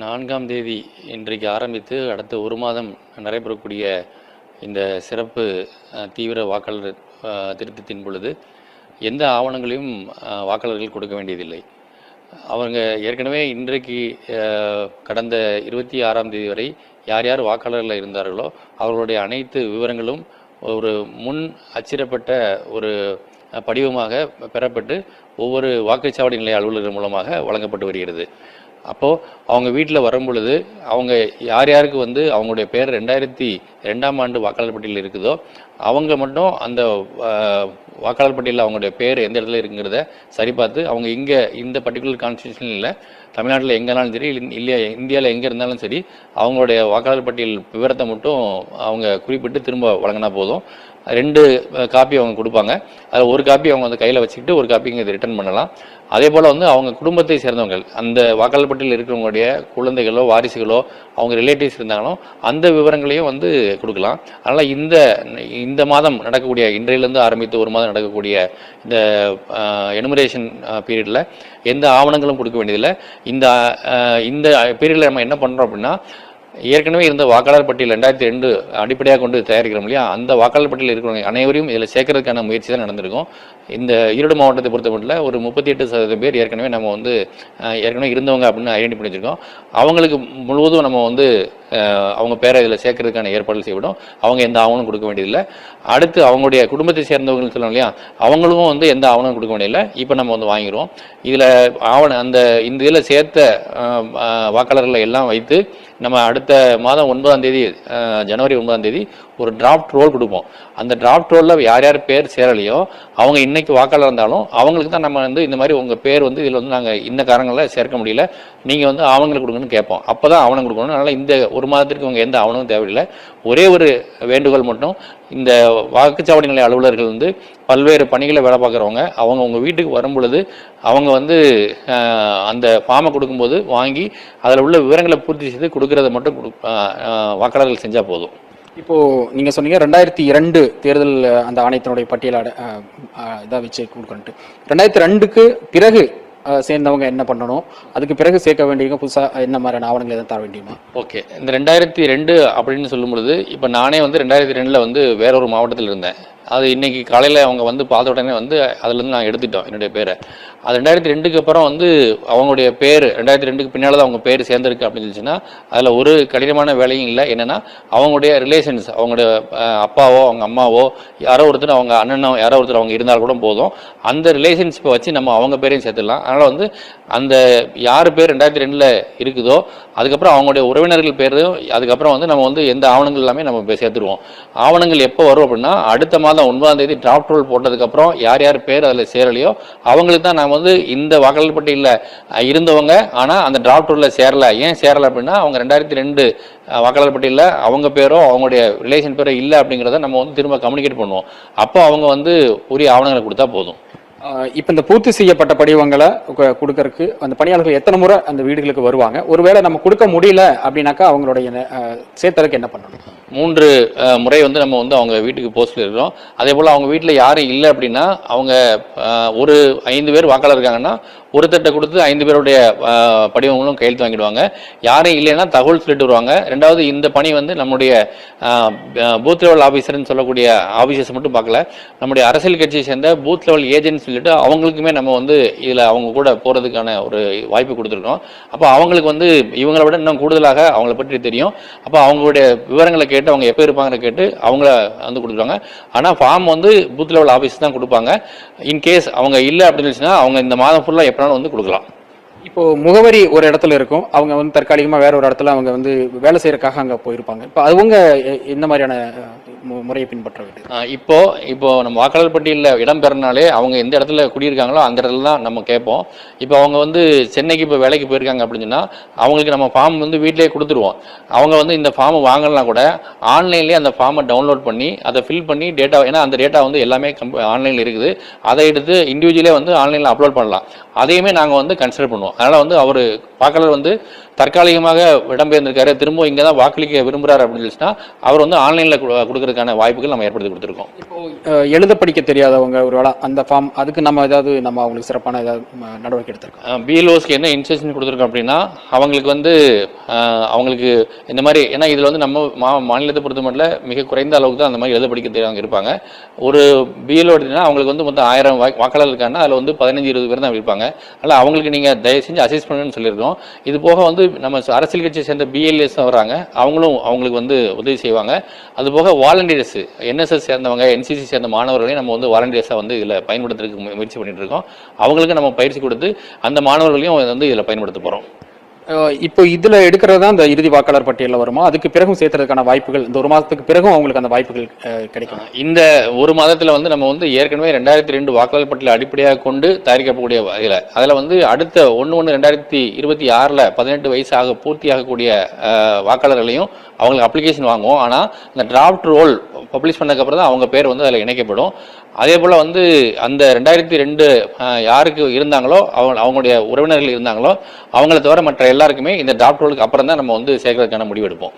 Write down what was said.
நான்காம் தேதி இன்றைக்கு ஆரம்பித்து அடுத்த ஒரு மாதம் நடைபெறக்கூடிய இந்த சிறப்பு தீவிர வாக்காளர் திருத்தத்தின் பொழுது எந்த ஆவணங்களையும் வாக்காளர்கள் கொடுக்க வேண்டியதில்லை. அவங்க ஏற்கனவே இன்றைக்கு கடந்த இருபத்தி ஆறாம் தேதி வரை யார் யார் வாக்காளர்கள் இருந்தார்களோ அவர்களுடைய அனைத்து விவரங்களும் ஒரு முன் அச்சிடப்பட்ட ஒரு படிவமாக பெறப்பட்டு ஒவ்வொரு வாக்குச்சாவடி நிலைய அலுவலர்கள் மூலமாக வழங்கப்பட்டு வருகிறது. அப்போது அவங்க வீட்டில் வரும் பொழுது அவங்க யார் யாருக்கு வந்து அவங்களுடைய பேர் ரெண்டாயிரத்தி ரெண்டாம் ஆண்டு வாக்காளர் பட்டியலில் இருக்குதோ அவங்க மட்டும் அந்த வாக்காளர் பட்டியலில் அவங்களுடைய பேர் எந்த இடத்துல இருக்குங்கிறத சரி பார்த்து அவங்க இங்கே இந்த பர்டிகுலர் கான்ஸ்டியூஷன் இல்லை தமிழ்நாட்டில் எங்கேனாலும் சரி இல்லையா இந்தியாவில் எங்கே இருந்தாலும் சரி அவங்களுடைய வாக்காளர் பட்டியல் விவரத்தை மட்டும் அவங்க குறிப்பிட்டு திரும்ப வழங்கினா போதும். ரெண்டு காப்பி அவங்க கொடுப்பாங்க. அதில் ஒரு காப்பி அவங்க வந்து கையில் வச்சுக்கிட்டு ஒரு காப்பி இங்கே ரிட்டர்ன் பண்ணலாம். அதே போல் வந்து அவங்க குடும்பத்தை சேர்ந்தவங்க அந்த வாக்காளர் பட்டியலில் இருக்கிறவங்களுடைய குழந்தைகளோ வாரிசுகளோ அவங்க ரிலேட்டிவ்ஸ் இருந்தாங்களோ அந்த விவரங்களையும் வந்து கொடுக்கலாம். அதனால் இந்த இந்த மாதம் நடக்கக்கூடிய இன்றையிலேருந்து ஆரம்பித்து ஒரு மாதம் நடக்கக்கூடிய இந்த எனுமரேஷன் பீரியடில் எந்த ஆவணங்களும் கொடுக்க வேண்டியதில்லை. இந்த இந்த பீரியடில் நம்ம என்ன பண்ணுறோம் அப்படின்னா ஏற்கனவே இருந்த வாக்காளர் பட்டியல் ரெண்டாயிரத்தி ரெண்டு அடிப்படையாக கொண்டு தயாரிக்கிறோம் இல்லையா? அந்த வாக்காளர் பட்டியலில் இருக்கிறவங்க அனைவரையும் இதில் சேர்க்கறதுக்கான முயற்சி தான் நடந்திருக்கும். இந்த ஈரோடு மாவட்டத்தை பொறுத்த மட்டும் ஒரு முப்பத்தி எட்டு சதவீதம் பேர் ஏற்கனவே நம்ம வந்து ஏற்கனவே இருந்தவங்க அப்படின்னு ஐடென்டிஃபை பண்ணியிருக்கோம். அவங்களுக்கு முழுவதும் நம்ம வந்து அவங்க பேரை இதில் சேர்க்கறதுக்கான ஏற்பாடுகள் செய்யப்படும். அவங்க எந்த ஆவணம் கொடுக்க வேண்டியதில்லை. அடுத்து அவங்களுடைய குடும்பத்தை சேர்ந்தவங்கன்னு சொல்லணும் இல்லையா? அவங்களும் வந்து எந்த ஆவணம் கொடுக்க வேண்டியதில்லை. இப்போ நம்ம வந்து வாங்கிடுவோம். இதில் ஆவணம் அந்த இந்த இதில் சேர்த்த வாக்காளர்களை எல்லாம் வைத்து நம்ம அடுத்த மாதம் ஒன்பதாம் தேதி ஜனவரி ஒன்பதாம் தேதி ஒரு டிராஃப்ட் ரோல் கொடுப்போம். அந்த டிராஃப்ட் ரோலில் யார் யார் பேர் சேரலையோ அவங்க இன்னைக்கு வாக்காளர் இருந்தாலும் அவங்களுக்கு தான் நம்ம வந்து இந்த மாதிரி உங்கள் பேர் வந்து இதில் வந்து நாங்கள் இந்த காரணங்களில் சேர்க்க முடியல. நீங்கள் வந்து அவங்களுக்கு கொடுங்கன்னு கேட்போம். அப்போ தான் ஆவணம் கொடுக்கணும். அதனால் இந்த ஒரு மாதத்திற்கு அவங்க எந்த அவனும் தேவையில்லை. ஒரே ஒரு வேண்டுகோள் மட்டும் இந்த வாக்குச்சாவடி நிலைய அலுவலர்கள் வந்து பல்வேறு பணிகளை வேலை பார்க்குறவங்க அவங்க உங்கள் வீட்டுக்கு வரும் பொழுது அவங்க வந்து அந்த ஃபார்மை கொடுக்கும்போது வாங்கி அதில் உள்ள விவரங்களை பூர்த்தி செய்து கொடுக்கறத மட்டும் கொடு- வாக்காளர்கள் செஞ்சால் போதும். இப்போ நீங்க சொன்னீங்க ரெண்டாயிரத்தி இரண்டு தேர்தல் அந்த ஆணையத்தினுடைய பட்டியலை இதாக வச்சு கொடுக்கணுட்டு ரெண்டாயிரத்தி ரெண்டுக்கு பிறகு சேர்ந்தவங்க என்ன பண்ணணும்? அதுக்கு பிறகு சேர்க்க வேண்டியவங்க புதுசாக என்ன மாதிரியான ஆவணங்கள் எதுவும் தர வேண்டியுமா? ஓகே. இந்த ரெண்டாயிரத்தி ரெண்டு அப்படின்னு சொல்லும்பொழுது இப்போ நானே வந்து ரெண்டாயிரத்தி ரெண்டில் வந்து வேற ஒரு மாவட்டத்தில் இருந்தேன். அது இன்னைக்கு காலையில் அவங்க வந்து பார்த்த உடனே வந்து அதுலேருந்து நான் எடுத்துட்டோம் என்னுடைய பேரை. அது ரெண்டாயிரத்தி ரெண்டுக்கு அப்புறம் வந்து அவங்களுடைய பேர் ரெண்டாயிரத்தி ரெண்டுக்கு பின்னால் தான் அவங்க பேர் சேர்ந்துருக்கு அப்படின்னு சொல்லிச்சுன்னா அதில் ஒரு கடினமான வேலையும் இல்லை. என்னென்னா அவங்களுடைய ரிலேஷன்ஸ் அவங்களுடைய அப்பாவோ அவங்க அம்மாவோ யாரோ ஒருத்தர் அவங்க அண்ணனோ யாரோ ஒருத்தர் அவங்க இருந்தால் கூட போதும். அந்த ரிலேஷன்ஷிப்பை வச்சு நம்ம அவங்க பேரையும் சேர்த்துடலாம். அதனால் வந்து அந்த யார் பேர் ரெண்டாயிரத்தி ரெண்டில் இருக்குதோ அதுக்கப்புறம் அவங்களுடைய உறவினர்கள் பேரையும் அதுக்கப்புறம் வந்து நம்ம வந்து எந்த ஆவணங்கள் எல்லாமே நம்ம போய் சேர்த்துருவோம். ஆவணங்கள் எப்போ வரும் அப்படின்னா அடுத்த மாதம் ஒன்பதாம் தேதி டிராஃப்ட் ரோல் போட்டதுக்கப்புறம் யார் யார் பேர் அதில் சேரலையோ அவங்களுக்கு தான் நாம் வந்து இந்த வாக்காளர் பட்டியலில் இருந்தவங்க ஆனால் அந்த டிராஃப்ட் ரோலில் சேரலை. ஏன் சேரலை அப்படின்னா அவங்க ரெண்டாயிரத்தி ரெண்டு வாக்காளர் பட்டியலில் அவங்க பேரோ அவங்களுடைய ரிலேஷன் பேரோ இல்லை அப்படிங்கிறத நம்ம வந்து திரும்ப கம்யூனிகேட் பண்ணுவோம். அப்போ அவங்க வந்து உரிய ஆவணங்களை கொடுத்தா போதும். இப்போ இந்த பூர்த்தி செய்யப்பட்ட படிவங்களை கொடுக்கறதுக்கு அந்த பணியாளர்கள் எத்தனை முறை அந்த வீடுகளுக்கு வருவாங்க? ஒருவேளை நம்ம கொடுக்க முடியல அப்படின்னாக்கா அவங்களுடைய சேர்த்தலுக்கு என்ன பண்ணணும்? மூன்று முறை வந்து நம்ம வந்து அவங்க வீட்டுக்கு போஸ்ட்ல இருக்கிறோம். அதே போல் அவங்க வீட்டில் யாரும் இல்லை அப்படின்னா அவங்க ஒரு ஐந்து பேர் வாக்காளர் இருக்காங்கன்னா ஒருத்தட்ட கொடுத்து ஐந்து பேருடைய படிவங்களும் கையெழுத்து வாங்கிடுவாங்க. யாரும் இல்லைன்னா தகவல் சொல்லிட்டு வருவாங்க. ரெண்டாவது இந்த பணி வந்து நம்முடைய பூத் லெவல் ஆஃபீஸர்னு சொல்லக்கூடிய ஆஃபீஸர்ஸ் மட்டும் பார்க்கல. நம்முடைய அரசியல் கட்சியை சேர்ந்த பூத் லெவல் ஏஜென்ட்ஸ் சொல்லிட்டு அவங்களுக்குமே நம்ம வந்து இதில் அவங்க கூட போகிறதுக்கான ஒரு வாய்ப்பு கொடுத்துருக்கோம். அப்போ அவங்களுக்கு வந்து இவங்களை விட இன்னும் கூடுதலாக அவங்கள பற்றி தெரியும். அப்போ அவங்களுடைய விவரங்களை கேட்டு அவங்க எப்போ இருப்பாங்கன்னு கேட்டு அவங்கள வந்து கொடுத்துருவாங்க. ஆனால் ஃபார்ம் வந்து பூத் லெவல் ஆஃபீஸ் தான் கொடுப்பாங்க. இன்கேஸ் அவங்க இல்லை அப்படின்னு சொல்லிச்சுன்னா அவங்க இந்த மாதம் ஃபுல்லாக எப்போனாலும் வந்து கொடுக்கலாம். இப்போ முகவரி ஒரு இடத்துல இருக்கும். அவங்க வந்து தற்காலிகமாக வேற ஒரு இடத்துல அவங்க வந்து வேலை செய்யறதுக்காக அங்கே போயிருப்பாங்க. இப்போ அவங்க இந்த மாதிரியான முறையை பின்பற்ற வேண்டும் இப்போ இப்போ நம்ம வாக்காளர் பட்டியலில் இடம் பெறனாலே அவங்க எந்த இடத்துல குடியிருக்காங்களோ அந்த இடத்துல தான் நம்ம கேட்போம். இப்போ அவங்க வந்து சென்னைக்கு இப்போ வேலைக்கு போயிருக்காங்க அப்படின்னு சொன்னால் அவங்களுக்கு நம்ம ஃபார்ம் வந்து வீட்டிலேயே கொடுத்துருவோம். அவங்க வந்து இந்த ஃபார்மை வாங்கலாம் கூட ஆன்லைன்லேயே அந்த ஃபார்மை டவுன்லோட் பண்ணி அதை ஃபில் பண்ணி டேட்டா ஏன்னா அந்த டேட்டா வந்து எல்லாமே ஆன்லைனில் இருக்குது. அதை எடுத்து இண்டிவிஜுவலே வந்து ஆன்லைனில் அப்லோட் பண்ணலாம். அதையுமே நாங்கள் வந்து கன்சிடர் பண்ணுவோம். அதனால் வந்து அவர் வாக்காளர் வந்து தற்காலிகமாக இடம்பெயர்ந்திருக்காரு திரும்ப இங்கே தான் வாக்களிக்க விரும்புகிறார் அப்படின்னு சொல்லிச்சுன்னா அவர் வந்து ஆன்லைனில் கொடுக்குற சேர்க்கறதுக்கான வாய்ப்புகள் நம்ம ஏற்படுத்தி கொடுத்துருக்கோம். இப்போ எழுத படிக்க தெரியாதவங்க ஒரு வேளை அந்த ஃபார்ம் அதுக்கு நம்ம ஏதாவது நம்ம அவங்களுக்கு சிறப்பான ஏதாவது நடவடிக்கை எடுத்திருக்கோம். பிஎல்ஓஸ்க்கு என்ன இன்ஸ்ட்ரக்ஷன் கொடுத்துருக்கோம் அப்படின்னா அவங்களுக்கு வந்து அவங்களுக்கு இந்த மாதிரி ஏன்னா இதில் வந்து நம்ம மா மாநிலத்தை பொறுத்த மட்டும் மிக குறைந்த அளவுக்கு தான் அந்த மாதிரி எழுத படிக்க தெரியாதவங்க இருப்பாங்க. ஒரு பிஎல்ஓ எடுத்தீங்கன்னா அவங்களுக்கு வந்து மொத்தம் ஆயிரம் வா- வாக்காளர் இருக்காங்கன்னா அதில் வந்து பதினஞ்சு இருபது பேர் தான் இருப்பாங்க. அதனால் அவங்களுக்கு நீங்கள் தயவு செஞ்சு அசஸ் பண்ணுன்னு சொல்லியிருக்கோம். இது போக வந்து நம்ம அரசியல் கட்சியை சேர்ந்த பிஎல்ஏஸ் வராங்க அவங்களும் அவங்களுக்கு வந்து உதவி செய்வாங்க. அது போக வாலண்டியர்ஸ் என்எஸ்எஸ் சேர்ந்தவங்க என்சிசி சேர்ந்த மாணவர்களையும் நம்ம வந்து வாலண்டியர்ஸாக வந்து இதில் பயன்படுத்துறதுக்கு முயற்சி பண்ணிட்டு இருக்கோம். அவங்களுக்கு நம்ம பயிற்சி கொடுத்து அந்த மாணவர்களையும் வந்து இதில் பயன்படுத்த போகிறோம் இப்போ இதுல எடுக்கிறது தான் இந்த இறுதி வாக்காளர் பட்டியலில் வருமா? அதுக்கு பிறகும் சேர்த்துறதுக்கான வாய்ப்புகள் இந்த ஒரு மாதத்துக்கு பிறகும் அவங்களுக்கு அந்த வாய்ப்புகள் கிடைக்கும்? இந்த ஒரு மாதத்துல வந்து நம்ம வந்து ஏற்கனவே ரெண்டாயிரத்தி ரெண்டு வாக்காளர் பட்டியலை அடிப்படையாக கொண்டு தயாரிக்கக்கூடிய வகையில் அதில் வந்து அடுத்த ஒன்று ஒன்று ரெண்டாயிரத்தி இருபத்தி ஆறில் பதினெட்டு வயசாக பூர்த்தியாகக்கூடிய ஆகக்கூடிய வாக்காளர்களையும் அவங்களுக்கு அப்ளிகேஷன் வாங்குவோம். ஆனால் இந்த டிராஃப்ட் ரோல் பப்ளிஷ் பண்ணதுக்கப்புறம் தான் அவங்க பேர் வந்து அதில் இணைக்கப்படும். அதே போல் வந்து அந்த ரெண்டாயிரத்தி ரெண்டு யாருக்கு இருந்தாங்களோ அவங்க அவங்களுடைய உறவினர்கள் இருந்தாங்களோ அவங்கள தவிர மற்ற எல்லாருக்குமே இந்த டிராஃப்ட் ரோலுக்கு அப்புறம் தான் நம்ம வந்து சேர்க்கறதுக்கான முடிவு எடுப்போம்.